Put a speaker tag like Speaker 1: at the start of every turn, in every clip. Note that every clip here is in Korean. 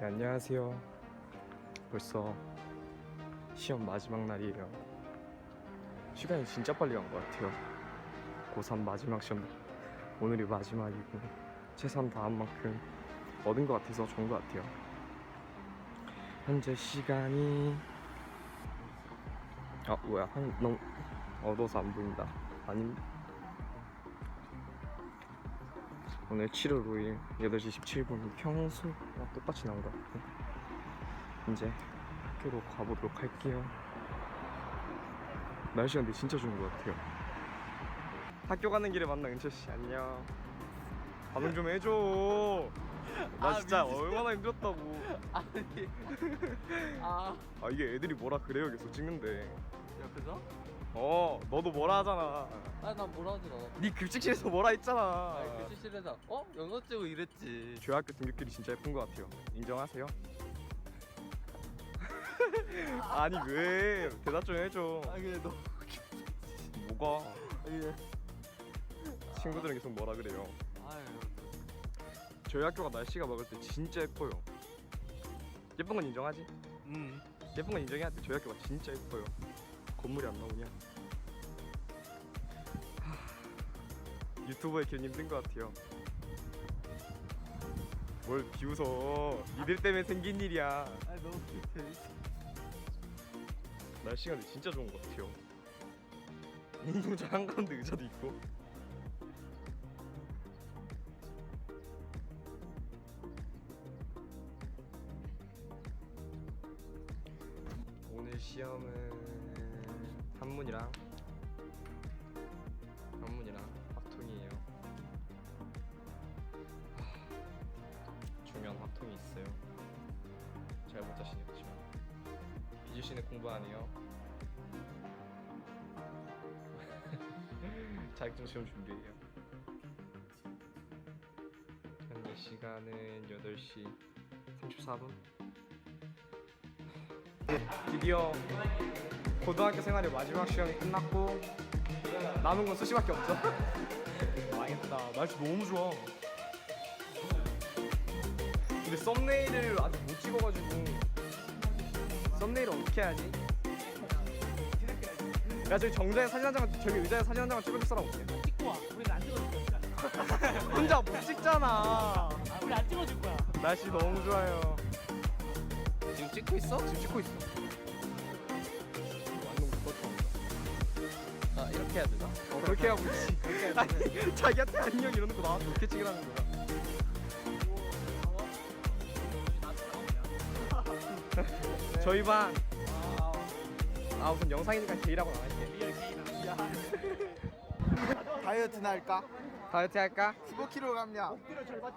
Speaker 1: 네, 안녕하세요. 벌써 시험 마지막 날이에요. 시간이 진짜 빨리 간 것 같아요. 고3 마지막 시험 오늘이 마지막이고 최선 다한 만큼 얻은 것 같아서 좋은 것 같아요. 현재 시간이 아 뭐야 한 너무 어두워서 안 보인다. 아님 오늘 7월 5일 8시 17분 평소와 똑같이 나온 것 같고 이제 학교로 가보도록 할게요. 날씨가 근데 진짜 좋은 것 같아요. 학교 가는 길에 만나 은채씨. 안녕. 반응 좀 해줘. 나
Speaker 2: 아,
Speaker 1: 진짜
Speaker 2: 민지.
Speaker 1: 얼마나 힘들었다고.
Speaker 2: 아니. 아
Speaker 1: 아 이게 애들이 뭐라 그래요 계속 찍는데.
Speaker 2: 옆에서?
Speaker 1: 어 너도 뭐라 하잖아
Speaker 2: 아난 뭐라 하지 않아
Speaker 1: 네 급식실에서 뭐라 했잖아
Speaker 2: 아 교실실에서 어? 영어 찍고 이랬지
Speaker 1: 저희 학교 등교길이 진짜 예쁜 것 같아요. 인정하세요? 아니 왜 대답 좀 해줘.
Speaker 2: 아 근데 너
Speaker 1: 뭐가
Speaker 2: 이게
Speaker 1: 친구들은 계속 뭐라 그래요.
Speaker 2: 아유
Speaker 1: 저희 학교가 날씨가 막을 때 진짜 예뻐요. 예쁜 건 인정하지?
Speaker 2: 음
Speaker 1: 예쁜 건 인정해야 돼. 저희 학교가 진짜 예뻐요. 건물이 안 나오냐? 하, 유튜버의 길 힘든 것 같아요. 뭘 비웃어? 니들 때문에 생긴 일이야.
Speaker 2: 아니 너무 재밌어
Speaker 1: 날씨가 근데 진짜 좋은 것 같아요. 운동장 한가운데 의자도 있고. 오늘 시험은 한문이랑 한문이랑 확통이에요. 하, 중요한 확통이 있어요. 잘못 자신이 없지만. 이주 씨는 공부 안 해요? 자격증 시험 준비해요. 현재 시간은 8시 34분. 드디어 고등학교 생활의 마지막 시험이 끝났고 남은 건 수시밖에 없죠. 망했다. 날씨 너무 좋아. 근데 썸네일을 아직 못 찍어가지고 썸네일을 어떻게 해야지? 야 저기 정자에 사진 한 장만 저기 의자에 사진 한 장만 찍어줄 사람 없냐?
Speaker 3: 찍고 와. 우리는 안 찍어줄 거야.
Speaker 1: 혼자 못 찍잖아.
Speaker 3: 아, 우리 안 찍어줄 거야.
Speaker 1: 날씨 너무 좋아요. 지금 찍고 있어? 지금 찍고 있어. 완전.
Speaker 2: 아 이렇게 해야 되나?
Speaker 1: 어, 그렇게 하고 있지. 아니 자기한테 안녕 이러는 거 나한테 어떻게 찍으라는 거야? 저희 반. 아 우선 영상이니까 제이라고 나갈게.
Speaker 4: 다이어트나 할까?
Speaker 1: 다이어트 할까?
Speaker 4: 15kg 감량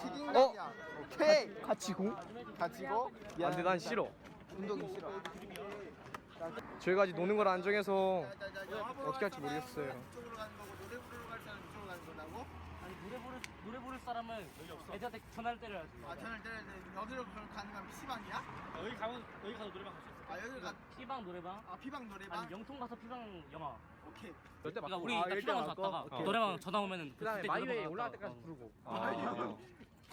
Speaker 4: 튀김
Speaker 1: 어?
Speaker 4: 감량 오케이
Speaker 1: 같이 고?
Speaker 4: 가지고
Speaker 1: 아 근데 난 싫어.
Speaker 4: 운동이 싫어
Speaker 1: 저희가 아직 노는 걸 안 정해서 어떻게 할지 모르겠어요.
Speaker 4: 이쪽으로 가는 거고 노래 부르러 갈 사람 이쪽으로 가는 거라고?
Speaker 3: 아니 노래 부를 노래 부를 사람은 애들한테 전화를 때려야지.
Speaker 4: 아 전화를 때려야 돼 여기로 그럼 가는 건 PC방이야?
Speaker 3: 여기 가면 여기 가서 노래방 갈수 있어.
Speaker 4: 아 여기로 가
Speaker 3: 피방 노래방.
Speaker 4: 아 피방 노래방?
Speaker 3: 아니 영통 가서 피방 영화.
Speaker 4: 오케이
Speaker 1: 절대
Speaker 3: 그러니까 우리 일단 피방 갔다가 노래방 전화 오면은
Speaker 1: 어. 그다음에
Speaker 3: 그때
Speaker 1: 마이웨이
Speaker 3: 노래방
Speaker 1: 올라갈
Speaker 3: 갔다가
Speaker 1: 때까지 부르고.
Speaker 4: 아,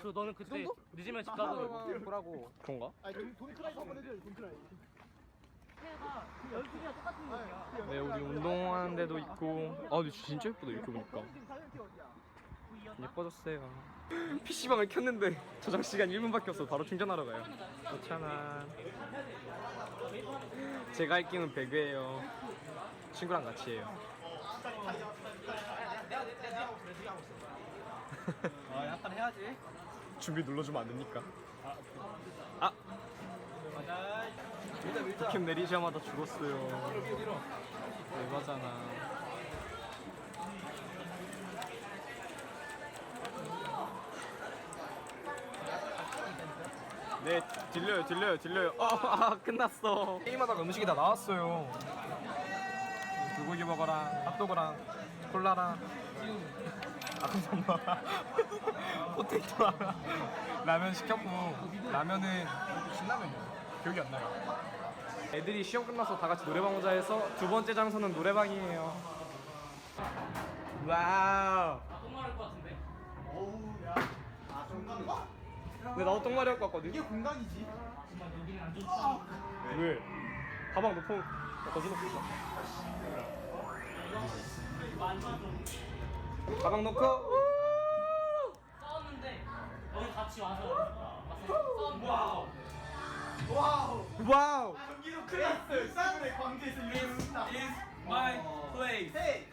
Speaker 3: 그 너는 그때 늦으면 집 가고
Speaker 1: 보라고. 그런가?
Speaker 4: 아니 돈, 돈 크라이 한번 해줘요 돈 크라이
Speaker 3: 해가 그 열심히랑 똑같은 얘기야.
Speaker 1: 네 우리 운동하는 데도 있고. 아 근데 진짜 예쁘다 이렇게 보니까.
Speaker 4: 지금 다이어트 어디야?
Speaker 1: 예뻐졌어요. PC방을 켰는데 저장 시간 1분밖에 없어 바로 충전하러 가요. 그렇잖아. 제가 할 게임은 배그예요. 친구랑 같이 해요.
Speaker 2: 아 약간 해야지
Speaker 1: 준비 눌러주면 안 됩니까? 아! 캠 내리자마자 죽었어요. 대박잖아. 네, 들려요, 들려요, 들려요. 어, 아, 끝났어. 게임하다가 음식이 다 나왔어요. 불고기 버거랑 핫도그랑 콜라랑 아 감사합니다. 포테이토랑 라면 시켰고 라면은 신라면이요. 기억이 안 나요. 애들이 시험 끝나서 다 같이 노래방 오자 해서 두 번째 장소는 노래방이에요. 와우.
Speaker 3: 똥 마를 것 같은데.
Speaker 4: 어우 야 아 정말 거?
Speaker 1: 근데 나도 똥마리 할것 같거든.
Speaker 4: 이게 공간이지.
Speaker 3: 여기는 안 좋지.
Speaker 1: 왜? 가방 놓고 거기 놓고 있어. 가방 놓고.
Speaker 3: 싸웠는데 여기 같이 와서 와서 싸웠는데
Speaker 4: 와우.
Speaker 1: 와우.
Speaker 4: 경기도 크레이스. 쌍의 관계에서 이루어진다.
Speaker 2: My place.
Speaker 4: 헤이.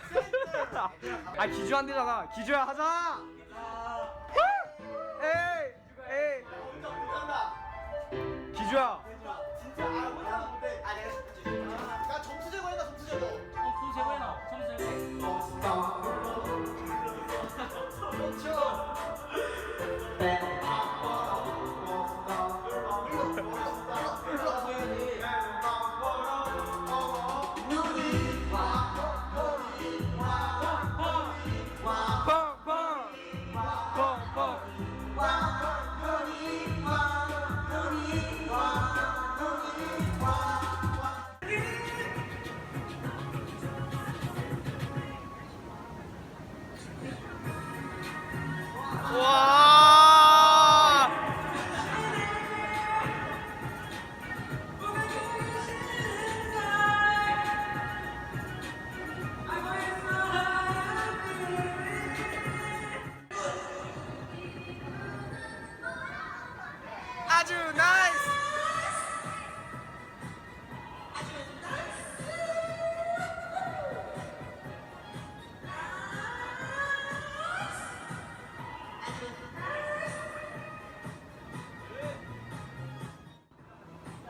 Speaker 4: 센터.
Speaker 1: 아 기주 안 되잖아. 기주야 하자. 에이 에 기주야.
Speaker 4: 진짜 아 못한
Speaker 1: 아주 나이스.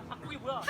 Speaker 3: 작곡이 뭐야?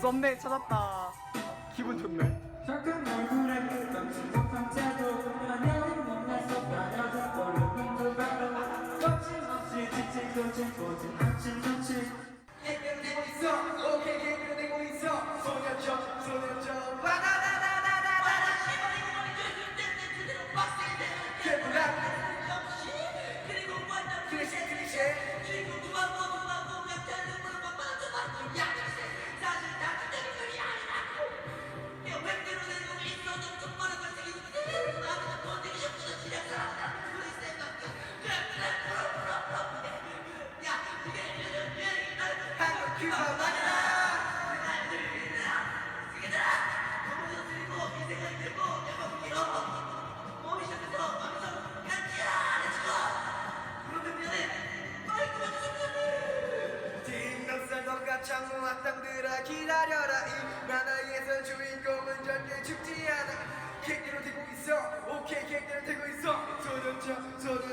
Speaker 1: 썸네일 찾았다. 기분 좋네.
Speaker 5: 잠깐 얼굴에 태도 거침없이 지치고 지고진 않지
Speaker 4: 있어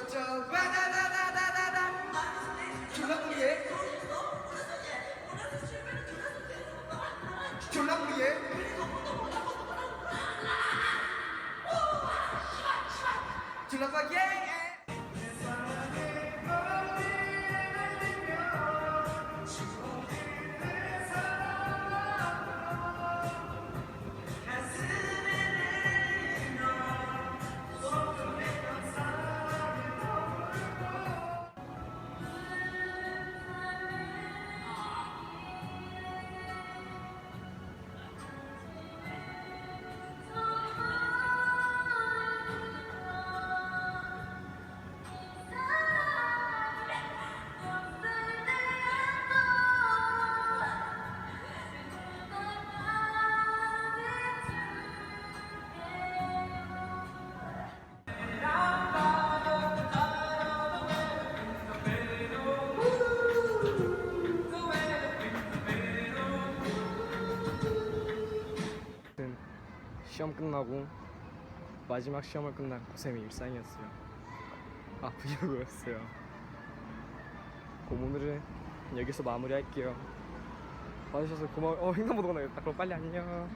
Speaker 1: 시험 끝나고 마지막 시험을 끝난 고3의 일상이었어요. 아 브이로그였어요. 그럼 오늘은 여기서 마무리할게요. 봐주셔서 고마워요. 어 횡단보도 가 나겠다. 그럼 빨리 안녕.